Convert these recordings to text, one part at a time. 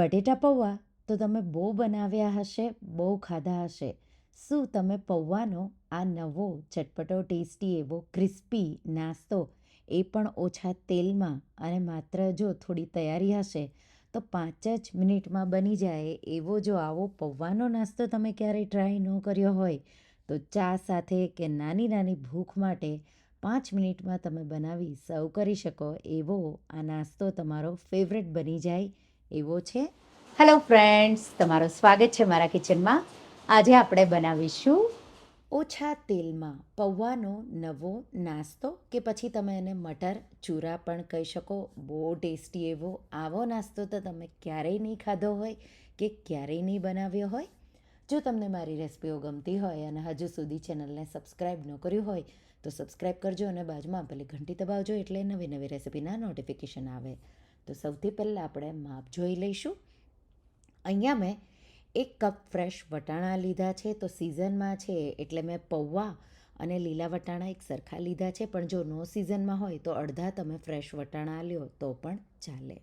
બટેટા પૌવા તો તમે બહુ બનાવ્યા હશે, બહુ ખાધા હશે. શું તમે પૌવાનો આ નવો, ચટપટો, ટેસ્ટી એવો, ક્રિસ્પી નાસ્તો એ પણ ઓછા તેલમાં અને માત્ર જો થોડી તૈયારી હશે, તો પાંચ જ મિનિટમાં બની જાય. એવો જો આવો પૌવાનો નાસ્તો તમે ક્યારેય ટ્રાય ન કર્યો હોય, તો ચા સાથે કે નાની નાની ભૂખ માટે પાંચ મિનિટમાં તમે બનાવી સર્વ કરી શકો. એવો આ નાસ્તો તમારો ફેવરેટ બની જાય. એવો છે. હેલો ફ્રેન્ડ્સ તમારું સ્વાગત છે મારા કિચનમાં. આજે આપણે બનાવીશું ઓછા તેલમાં પૌવાનો નવો નાસ્તો કે પછી તમે એને મટર, ચૂરા પણ કહી શકો. બહુ ટેસ્ટી એવો આવો નાસ્તો તો તમે ક્યારેય નહીં ખાધો હોય કે ક્યારેય નહીં બનાવ્યો હોય. જો તમને મારી રેસિપીઓ ગમતી હોય અને હજુ સુધી ચેનલને સબસ્ક્રાઈબ ન કર્યું હોય, તો સબસ્ક્રાઈબ કરજો અને બાજુમાં આપેલી ઘંટી દબાવજો એટલે નવી નવી રેસિપીના નોટિફિકેશન આવે. તો સૌથી પહેલાં આપણે માપ જોઈ લઈશું. અહીંયા મેં એક કપ ફ્રેશ વટાણા લીધા છે, તો સિઝનમાં છે એટલે મેં પૌવા અને લીલા વટાણા એક સરખા લીધા છે, પણ જો નો સિઝનમાં હોય તો અડધા તમે ફ્રેશ વટાણા લ્યો તો પણ ચાલે.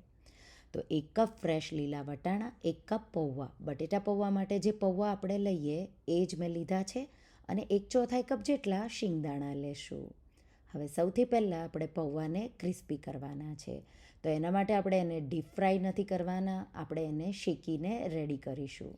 તો એક કપ ફ્રેશ લીલા વટાણા, એક કપ પૌવા. બટેટા પૌવા માટે જે પૌવા આપણે લઈએ એ જ મેં લીધા છે અને એક ચોથાઈ કપ જેટલા શિંગદાણા લેશું. હવે સૌથી પહેલાં આપણે પૌવાને ક્રિસ્પી કરવાના છે. તો એના માટે આપણે એને ડીપ ફ્રાય નથી કરવાના, આપણે એને શેકીને રેડી કરીશું.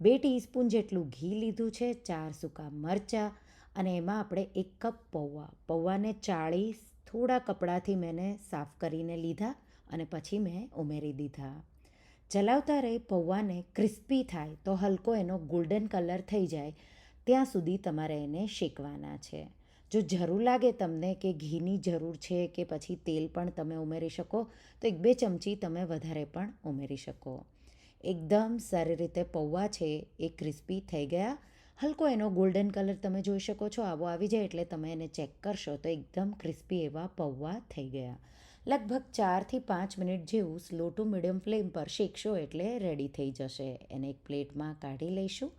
બે ટીસ્પૂન જેટલું ઘી લીધું છે, ચાર સૂકા મરચાં અને એમાં આપણે એક કપ પૌવા. પૌવાને ચાળી થોડા કપડાથી મેં સાફ કરીને લીધા અને પછી મેં ઉમેરી દીધા. ચલાવતા રહે પૌવાને ક્રિસ્પી થાય તો હલકો એનો ગોલ્ડન કલર થઈ જાય, ત્યાં સુધી તમારે એને શેકવાના છે. જો જરૂર લાગે તમને કે ઘીની જરૂર છે કે પછી તેલ પણ તમે ઉમેરી શકો, તો એક બે ચમચી તમે વધારે પણ ઉમેરી શકો. એકદમ સારી રીતે પૌવા છે, એ ક્રિસ્પી થઈ ગયા. હલકો એનો ગોલ્ડન કલર તમે જોઈ શકો છો, આવો આવી જાય એટલે તમે એને ચેક કરશો તો એકદમ ક્રિસ્પી એવા પૌવા થઈ ગયા. લગભગ ચારથી પાંચ મિનિટ જેવું સ્લો ટુ મીડિયમ ફ્લેમ પર શેકશો એટલે રેડી થઈ જશે. એને એક પ્લેટમાં કાઢી લઈશું.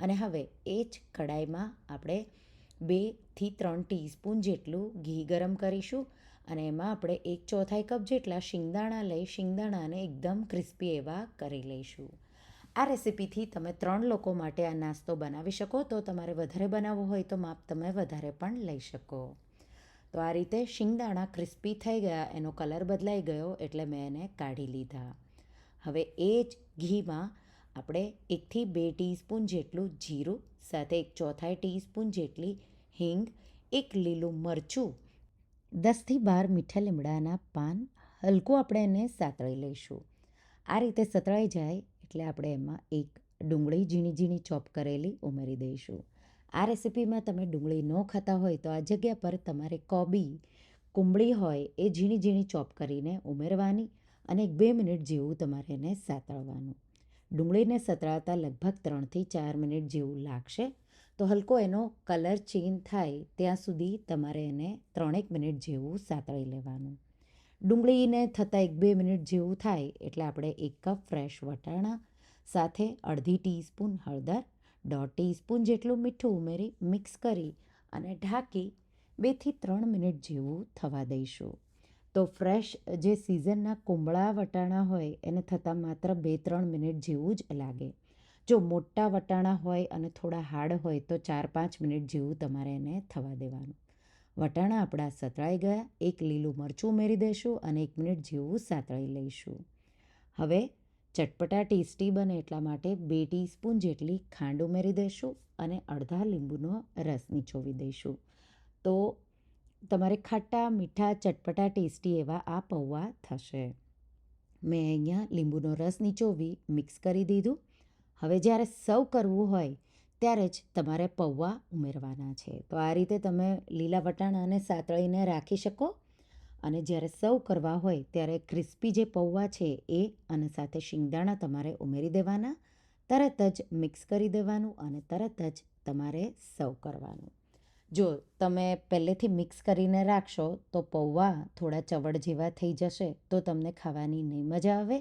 અને હવે એ જ કડાઈમાં આપણે બેથી ત્રણ ટીસ્પૂન જેટલું ઘી ગરમ કરીશું અને એમાં આપણે એક ચોથાઈ કપ જેટલા શિંગદાણા લઈ શિંગદાણાને એકદમ ક્રિસ્પી એવા કરી લઈશું. આ રેસિપીથી તમે ત્રણ લોકો માટે આ નાસ્તો બનાવી શકો, તો તમારે વધારે બનાવવો હોય તો માપ તમે વધારે પણ લઈ શકો. તો આ રીતે શિંગદાણા ક્રિસ્પી થઈ ગયા, એનો કલર બદલાઈ ગયો એટલે મેં એને કાઢી લીધા. હવે એ જ ઘીમાં આપણે એકથી બે ટીસ્પૂન જેટલું જીરું, સાથે એક ચોથાઈ ટીસ્પૂન જેટલી હિંગ, એક લીલું મરચું, દસથી બાર મીઠા લીમડાના પાન, હલકું આપણે એને સાતળી લઈશું. આ રીતે સતળાઈ જાય એટલે આપણે એમાં એક ડુંગળી ઝીણી ઝીણી ચોપ કરેલી ઉમેરી દઈશું. આ રેસિપીમાં તમે ડુંગળી ન ખાતા હોય તો આ જગ્યા પર તમારે કોબી, કુંબળી હોય એ ઝીણી ઝીણી ચોપ કરીને ઉમેરવાની અને એક બે મિનિટ જેવું તમારે એને સાતળવાનું. ડુંગળીને સતળાતા લગભગ ત્રણથી ચાર મિનિટ જેવું લાગશે. તો હલકો એનો કલર ચેન્જ થાય ત્યાં સુધી તમારે એને ત્રણેક મિનિટ જેવું સાતળી લેવાનું. ડુંગળીને થતાં એક બે મિનિટ જેવું થાય એટલે આપણે એક કપ ફ્રેશ વટાણા, સાથે અડધી ટીસ્પૂન હળદર, દોઢ ટીસ્પૂન જેટલું મીઠું ઉમેરી મિક્સ કરી અને ઢાંકી બેથી ત્રણ મિનિટ જેવું થવા દઈશું. તો ફ્રેશ જે સિઝનના કુંબળા વટાણા હોય એને થતાં માત્ર બે ત્રણ મિનિટ જેવું જ લાગે. જો મોટા વટાણા હોય અને થોડા હાર્ડ હોય તો ચાર પાંચ મિનિટ જેવું તમારે એને થવા દેવાનું. વટાણા આપણા સતળાઈ ગયા, એક લીલું મરચું ઉમેરી દઈશું અને એક મિનિટ જેવું સાતળી લઈશું. હવે ચટપટા ટેસ્ટી બને એટલા માટે બે ટીસ્પૂન જેટલી ખાંડ ઉમેરી દઈશું અને અડધા લીંબુનો રસ નીચોવી દઈશું તો તમારે ખાટા, મીઠા, ચટપટા, ટેસ્ટી એવા આ પૌવા થશે. મેં અહીંયા લીંબુનો રસ નીચોવી મિક્સ કરી દીધું. હવે જ્યારે સર્વ કરવું હોય ત્યારે જ તમારે પૌવા ઉમેરવાના છે. તો આ રીતે તમે લીલા વટાણાને સાતળીને રાખી શકો. અને જ્યારે સર્વ કરવા હોય ત્યારે ક્રિસ્પી જે પૌવા છે એ અને સાથે શિંગદાણા તમારે ઉમેરી દેવાના, તરત જ મિક્સ કરી દેવાનું અને તરત જ તમારે સર્વ કરવાનું. જો તમે પહેલેથી મિક્સ કરીને રાખશો તો પૌવા થોડા ચવડ જેવા થઈ જશે, તો તમને ખાવાની નહીં મજા આવે.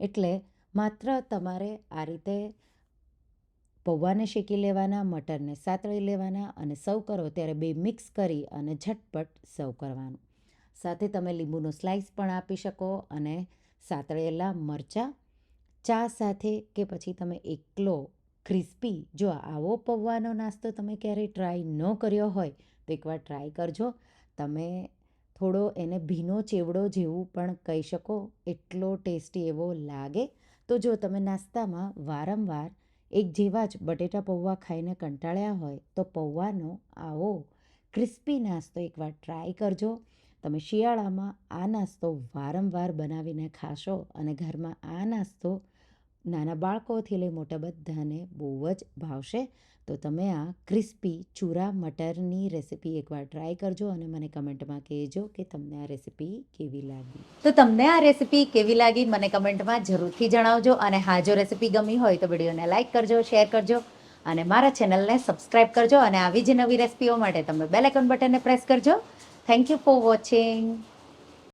એટલે માત્ર તમારે આ રીતે પૌવાને શેકી લેવાના, મટરને સાતળી લેવાના અને સર્વ કરો ત્યારે બે મિક્સ કરી અને ઝટપટ સર્વ કરવાનું. સાથે તમે લીંબુનો સ્લાઇસ પણ આપી શકો અને સાતળેલા મરચાં, ચા સાથે કે પછી તમે એકલો ક્રિસ્પી. જો આવો પૌવાનો નાસ્તો તમે ક્યારેય ટ્રાય ન કર્યો હોય, તો એકવાર ટ્રાય કરજો. તમે થોડો એને ભીનો ચેવડો જેવું પણ કહી શકો, એટલો ટેસ્ટી એવો લાગે. તો જો તમે નાસ્તામાં વારંવાર એક જેવા જ બટેટા પૌવા ખાઈને કંટાળ્યા હોય, તો પૌવાનો આવો ક્રિસ્પી નાસ્તો એકવાર ટ્રાય કરજો. તમે શિયાળામાં આ નાસ્તો વારંવાર બનાવીને ખાશો અને ઘરમાં આ નાસ્તો નાના બાળકોથી લઈ મોટા બધાને બહુ જ ભાવશે. તો તમે આ ક્રિસ્પી ચૂરા મટરની રેસીપી એકવાર ટ્રાય કરજો અને મને કમેન્ટમાં કહેજો કે તમને આ રેસીપી કેવી લાગી. તો તમને આ રેસીપી કેવી લાગી મને કમેન્ટમાં જરૂરથી જણાવજો અને હા, જો રેસીપી ગમી હોય તો વિડીયોને લાઇક કરજો, શેર કરજો અને મારા ચેનલને સબસ્ક્રાઇબ કરજો અને આવી જ નવી રેસીપીઓ માટે તમે બેલ આઇકોન બટનને પ્રેસ કરજો. Thank you for watching